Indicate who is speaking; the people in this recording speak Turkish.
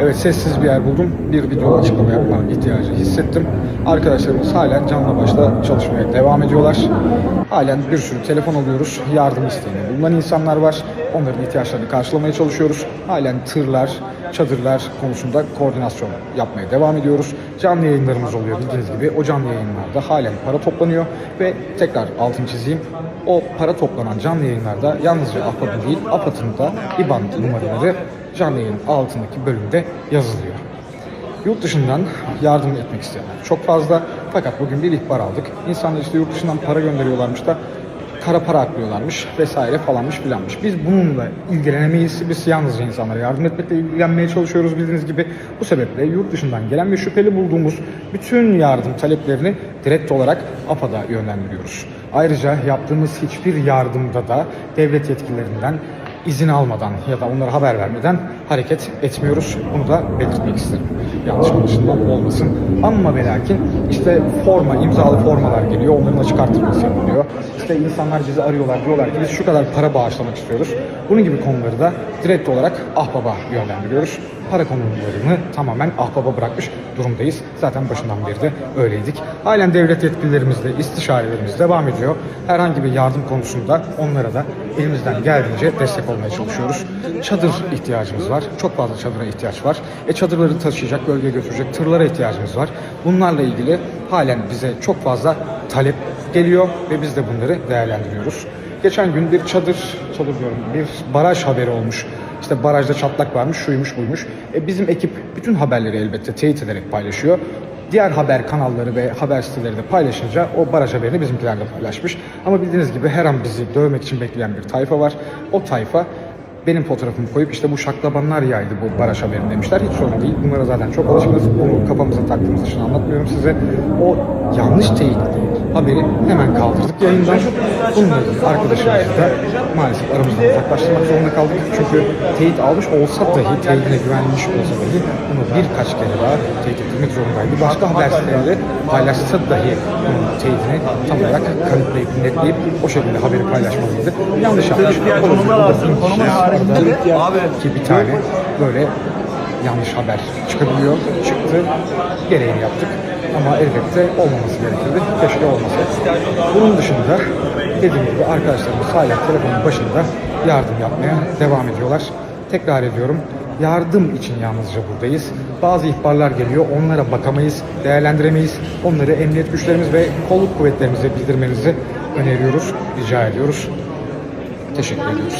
Speaker 1: Evet sessiz bir yer buldum. Bir video açıklama yapma ihtiyacı hissettim. Arkadaşlarımız halen canla başla çalışmaya devam ediyorlar. Halen bir sürü telefon alıyoruz. Yardım isteğine bulunan insanlar var. Onların ihtiyaçlarını karşılamaya çalışıyoruz. Halen tırlar, çadırlar konusunda koordinasyon yapmaya devam ediyoruz. Canlı yayınlarımız oluyor bildiğiniz gibi. O canlı yayınlarda halen para toplanıyor ve tekrar altını çizeyim. O para toplanan canlı yayınlarda yalnızca AFAD'ın değil, AFAD'ın da IBAN numaraları canlı yayın altındaki bölümde yazılıyor. Yurt dışından yardım etmek isteyenler çok fazla. Fakat bugün bir ihbar aldık. İnsanlar işte yurt dışından para gönderiyorlarmış da kara para aklıyorlarmış vesaire falanmış filanmış. Biz bununla ilgilenemeyiz. Biz yalnızca insanlara yardım etmekle ilgilenmeye çalışıyoruz bildiğiniz gibi. Bu sebeple yurt dışından gelen ve şüpheli bulduğumuz bütün yardım taleplerini direkt olarak AFAD'a yönlendiriyoruz. Ayrıca yaptığımız hiçbir yardımda da devlet yetkililerinden izin almadan ya da onlara haber vermeden hareket etmiyoruz. Bunu da belirtmek isterim. Yanlış anlaşılma olmasın. Ama ve lakin işte forma, imzalı formalar geliyor. Onların açık artırması yapılıyor. İşte insanlar bizi arıyorlar. Diyorlar ki biz şu kadar para bağışlamak istiyoruz. Bunun gibi konuları da direkt olarak Ahbap'a yönlendiriyoruz. Para konularını tamamen Ahbap'a bırakmış durumdayız. Zaten başından beri de öyleydik. Halen devlet yetkililerimizle istişarelerimiz devam ediyor. Herhangi bir yardım konusunda onlara da elimizden geldiğince destek olmaya çalışıyoruz. Çadır ihtiyacımız var. Çok fazla çadıra ihtiyaç var. E çadırları taşıyacak, bölgeye götürecek tırlara ihtiyacımız var. Bunlarla ilgili halen bize çok fazla talep geliyor ve biz de bunları değerlendiriyoruz. Geçen gün bir çadır, çadır diyorum, bir baraj haberi olmuş. İşte barajda çatlak varmış, şuymuş buymuş. E bizim ekip bütün haberleri elbette teyit ederek paylaşıyor. Diğer haber kanalları ve haber siteleri de paylaşınca o baraj haberini bizimkiler de paylaşmış. Ama bildiğiniz gibi her an bizi dövmek için bekleyen bir tayfa var. O tayfa benim fotoğrafımı koyup işte bu şaklabanlar yaydı bu baraj haberini demişler. Hiç sorun değil. Bunlara zaten çok alışkınız. Bunu kafamıza taktığımız için anlatmıyorum size. O yanlış teyitli haberi hemen kaldırdık yayından. Bununla ilgili da maalesef aramızdan uzaklaştırmak zorunda kaldık. Çünkü teyit almış olsa dahi, teyidine güvenmiş olsa dahi bunu birkaç kere daha teyit ettirmek zorundaydı. Başka haber siteleri paylaşsa dahi bunun teyidini tam olarak kanıtlayıp, netleyip o şekilde haberi paylaşmalıydı. Yanlış yapmış. O yüzden bu da bir şey arada ki bir tane böyle yanlış haber çıkabiliyor. Çıktı. Gereğini yaptık. Ama elbette olmaması gerekirdi. Keşke olmasa. Bunun dışında dediğim gibi arkadaşlarımız hala telefonun başında yardım yapmaya devam ediyorlar. Tekrar ediyorum. Yardım için yalnızca buradayız. Bazı ihbarlar geliyor. Onlara bakamayız, değerlendiremeyiz. Onları emniyet güçlerimiz ve kolluk kuvvetlerimize bildirmenizi öneriyoruz, rica ediyoruz. Teşekkür ediyoruz.